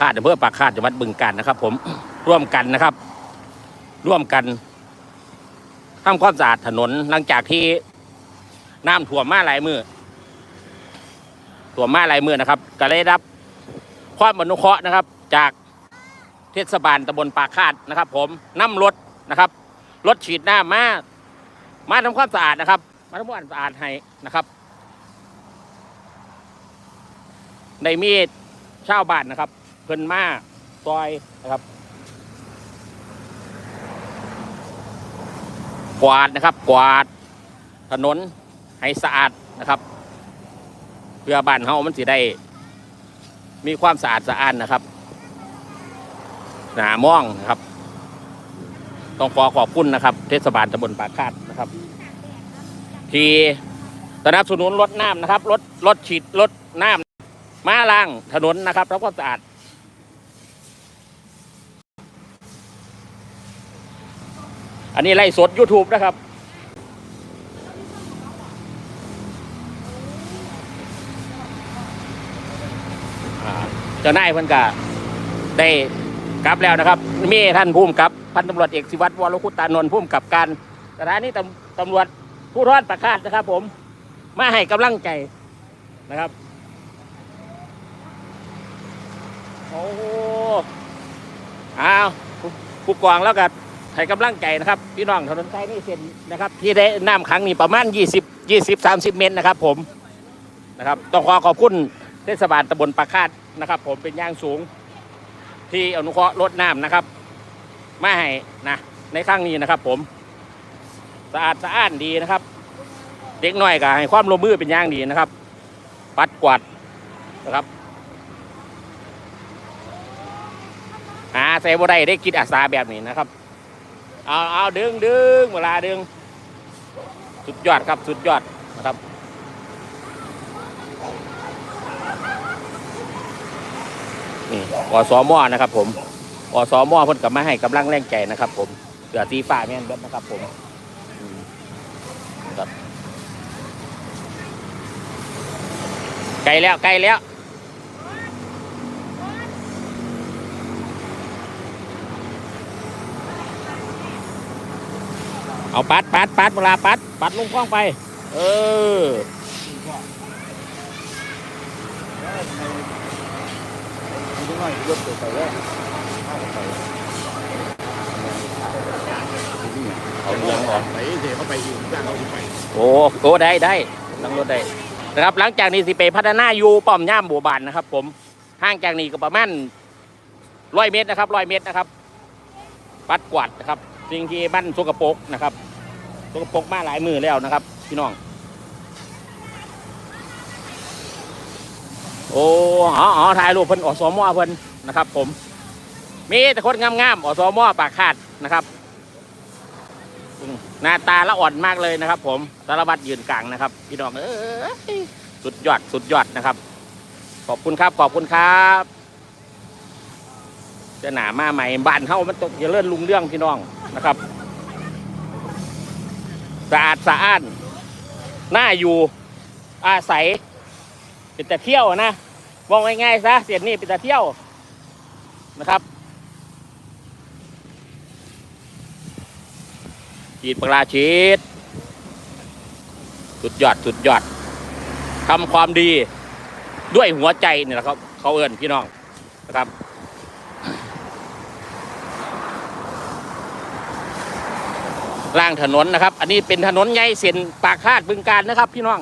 คาดอำเภอปากคาดจังหวัดบึงกาฬนะครับ ผมร่วมกันนะครับ ร่วมกันทำความสะอาดถนนหลังจากที่น้ำท่วมมาหลายมือท่วมมาหลายมือนะครับ ก็ได้รับความอนุเคราะห์นะครับ จากเทศบาลตำบลปากคาดนะครับ ผมนำรถนะครับรถฉีดน้ำมามาทำความสะอาดนะครับ มาทำความสะอาดให้นะครับในมีดชาวบ้านนะครับ พิ่นมาซอยนะครับกวาดนะครับกวาดถนนให้สะอาดนะครับ เพื่อบ้านเฮามันสิได้ มีความสะอาดสะอ้านนะครับหนามองนะครับ ต้องขอขอบคุณนะครับ เทศบาลตำบลปากคาดนะครับ ที่สนับสนุนรถน้ำนะครับรถรถฉีดรถน้ำมาล้างถนนนะครับทำความสะอาด อันนี้ไล่สด YouTube นะครับ เจ้านายเพิ่นก็ได้กลับแล้วนะครับ มีท่านภูมิกับพันตำรวจเอกสิวัตรวรคุตานนท์ภูมิกับการสถานีตำตำรวจผู้ทอดประคาดนะครับ ผมมาให้กำลังใจนะครับโอ้โหอ้าวผู้กองแล้วก็ ให้กำลังใจนะครับพี่น้องถนนไทยนี่เส้นนะครับที่ได้น้ำขังนี่ประมาณ 20 20 30 เมตรนะครับ ผมนะครับต้องขอขอบคุณเทศบาลตำบลปากคาดนะครับ ผมเป็นย่างสูงที่อนุเคราะห์ลดน้ำนะครับไมาให้นะในครั้งนี้นะครับ ผมสะอาดสะอ้านดีนะครับ เด็กน้อยก็ให้ความร่วมมือเป็นอย่างดีนะครับ ปัดกวาดนะครับหาใส่บ่ได้ได้กินอาสาแบบนี้นะครับ เอาเอาดึงดึงเวลาดึง สุดยอดครับสุดยอดนะครับนี่อสมอนะครับผมอสมเพิ่นกับมาให้กำลังแรงใจนะครับผมเสือสีฟ้าแม่นเบิดนะครับผมอืมครับไกลแล้วไกลแล้ว เอาปัดปัดปัดเวลาปัด ปัดลงคล้องไป เออเอาเรื่องก่อนไปเดี๋ยวเขาไปอยู่จ้างเขาไปโอ้โอ้ได้ได้นั่งรถได้นะครับหลังจากนี้สิไปพัฒนาอยู่ป้อมย่ามบัวบานนะครับ ผมห่างจากนี้ก็ประมาณร้อยเมตรนะครับร้อยเมตรนะครับ ปัดกวาดนะครับ สิ่งที่บ้านสกปรกนะครับสกปรกมาหลายมือแล้วนะครับ พี่น้อง โอ้อ๋ออ๋อถ่ายรูปเพิ่นอสมอเพิ่นนะครับ ผม มีแต่คนงามๆอสมอปากคาดนะครับหน้าตาละอ่อนมากเลยนะครับ ผมสารวัตรยืนกลางนะครับ พี่น้องเอ้ยสุดยอดสุดยอดนะครับ ขอบคุณครับ ขอบคุณครับ จะหนามาใหม่บ้านเฮามันตกอย่าเลื่อนลุงเรื่องพี่น้องนะครับสะอาดสะอ้านน่าอยู่อาศัยเป็นแต่เที่ยวนะมองง่ายๆซะเสียนนี่เป็นแต่เที่ยวนะครับฉีดปลาฉีดสุดยอดสุดยอดทำความดีด้วยหัวใจนี่แหละครับ เขาเอินพี่น้องนะครับ ล่างถนนนะครับ อันนี้เป็นถนนใหญ่เส้นปากคาดบึงการนะครับ พี่น้อง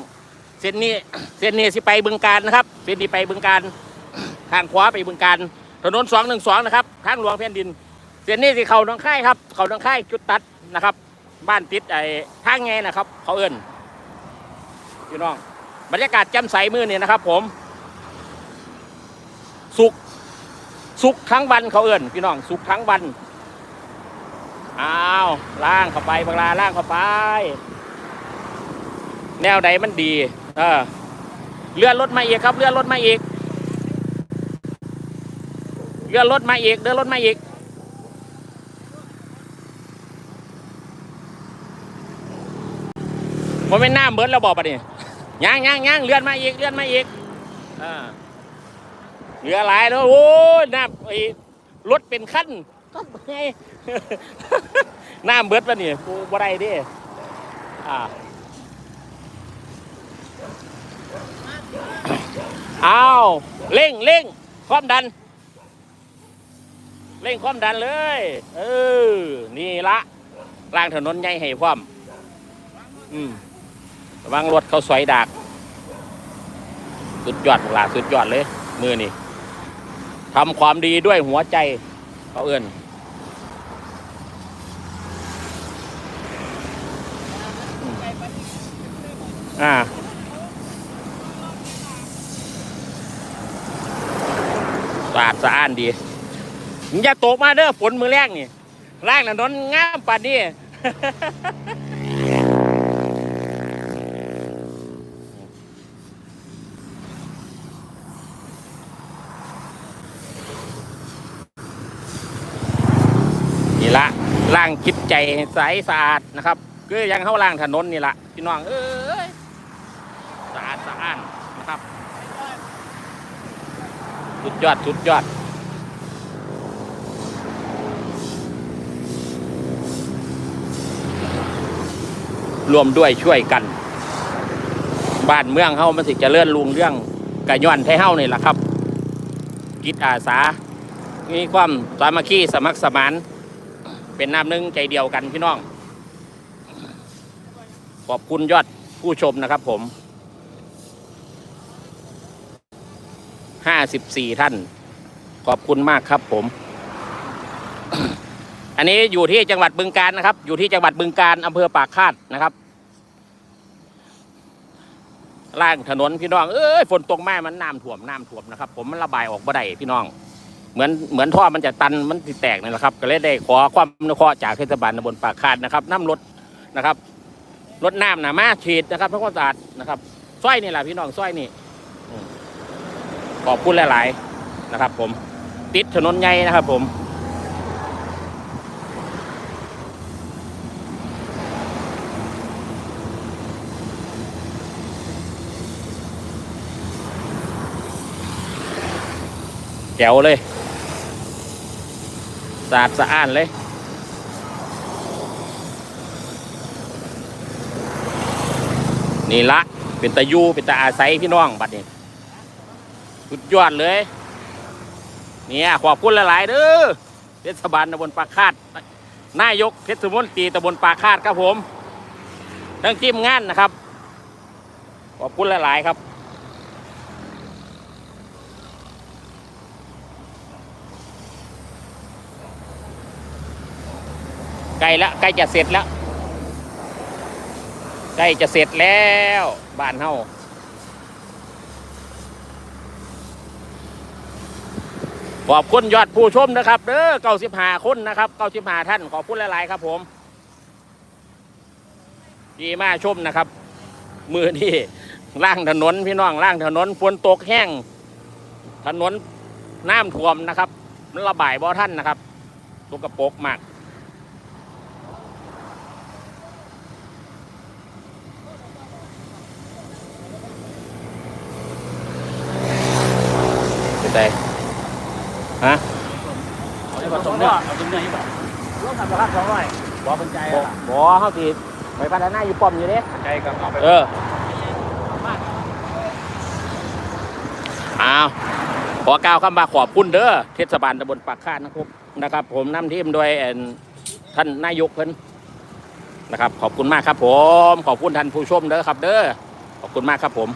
เส้นนี้เส้นนี้สิไปบึงการนะครับเส้นนี้ไปบึงการทางขวาไปบึงการถนนสองหนึ่งสองนะครับทางหลวงแผ่นดิน เส้นนี้สิเขาหนองค่ายครับ เขาหนองค่ายจุดตัดนะครับ บ้านติดไอ้ทางไงนะครับ เขาเอิ้นพี่น้อง บรรยากาศแจ่มใสมือนี่ยนะครับ ผม สุกสุกทั้งวันเขาเอิ้นพี่น้อง สุกทั้งวัน อ้าวล่างเข้าไปบางลาล่างเข้าไป แนวใดมันดี เออเลื่อนรถมาอีกครับ เลื่อนรถมาอีก เลื่อนรถมาอีกเลื่อนรถมาอีกมันเป็นน้ำเบิดแล้วบอกปะนี่ย่างย่างย่างเลื่อนมาอีกเลื่อนมาอีกอ่าเหลือหลายแล้วโอ้ยน้ำไอ้รถเป็นขั้นก็ไง น้ำเบิดปะนี่กูบ่ได้เดิอ่าเอาเร่งเร่งความดัน เร่งความดันเลย เออ นี่ละล่างถนนใหญ่ให้พร้อมอืมระวังรถเขาสอยดากสุดยอดหลาสุดยอดเลย มือนี่ทำความดีด้วยหัวใจเขาเอื่น อ่าสะอาดสะอ้านดีอย่าตกมาเด้อฝนมือแรกนี่ร่างน่ะนอนงามปัดนี่นี่ละล่างคิดใจให้ใสสะอาดนะครับ คือยังเข้าล่างถนนนี่ละพี่น้องเอ้ย สะอาดสะอ้านนะครับ สุดยอดสุดยอดรวมด้วยช่วยกัน บ้านเมืองเฮามันสิเจะเลื่อนลุงเรื่องกะย้อนไทเฮานี่แหละครับกิจอาสา มีความสามัคคีสมัครสมาน เป็นน้ำหนึ่งใจเดียวกันพี่น้อง ขอบคุณยอดผู้ชมนะครับผม ห้าสิบสี่ท่าน ขอบคุณมากครับผม อันนี้อยู่ที่จังหวัดบึงการนะครับ อยู่ที่จังหวัดบึงการอำเภอปากคาดนะครับล่างถนนพี่น้องเอ้ยฝนตกแม่มันน้ำท่วมน้ำท่วมนะครับ ผมมันระบายออกบ่ได้พี่น้อง เหมือนเหมือนท่อมันจะตันมันติแตกนี่แหละครับ ก็เลยได้ขอความอนุเคราะห์จากเทศบาลตำบลปากคาดนะครับน้ำรถนะครับรถน้ำนะมาฉีดนะครับทำความสะอาดนะครับสร้อยนี่แหละพี่น้องสร้อยนี่ ขอบคุณหลาย ๆ นะครับ ผม ติดถนนใหญ่นะครับ ผมแจ๋วเลยสะอาดสะอ้านเลยนี่ละเป็นตะยูเป็นตะอาศัยพี่น้องบัดนี้ สุดยอดเลย เนี่ยขอบคุณหลาย ๆเด้อเทศบาลตำบลปากคาดนายกเทศมนตรีตำบลปากคาดครับผมทั้งจิ้มงานนะครับ ขอบคุณหลาย ๆ ครับใกล้ล้วใกล้จะเสร็จแล้วใกล้จะเสร็จแล้วบ้านเฮา ขอบคุณยอดผู้ชมนะครับเด้อเก้าสิบห้าคนนะครับเก้าสิบห้าท่านขอบคุณหลาย ๆ ครับ ผมดีมากชมนะครับ มือนี่ล่างถนนพี่น้องล่างถนนฝนตกแห้ง ถนนน้ำท่วมนะครับมันระบายบ่อท่านนะครับตกกระปกมากเป็นไง ฮะเอาผสมเนื้อเอาผสมเนื้อให้แบบร่วมทำราคาสองร้อยบอกเป็นใจบ่ล่ะบ่เขาสิไปพัฒนาอยู่ป้อมอยู่เด้ใจกับเอาไปเอออ้าวขอกล่าวคำว่าขอบคุณเด้อเทศบาลตำบลปากคาดนะครับนะครับ ผมนำทีมโดยเอิ่นท่านนายกเพิ่นนะครับ ขอบคุณมากครับผม ขอบคุณท่านผู้ชมเด้อครับ เด้อขอบคุณมากครับผม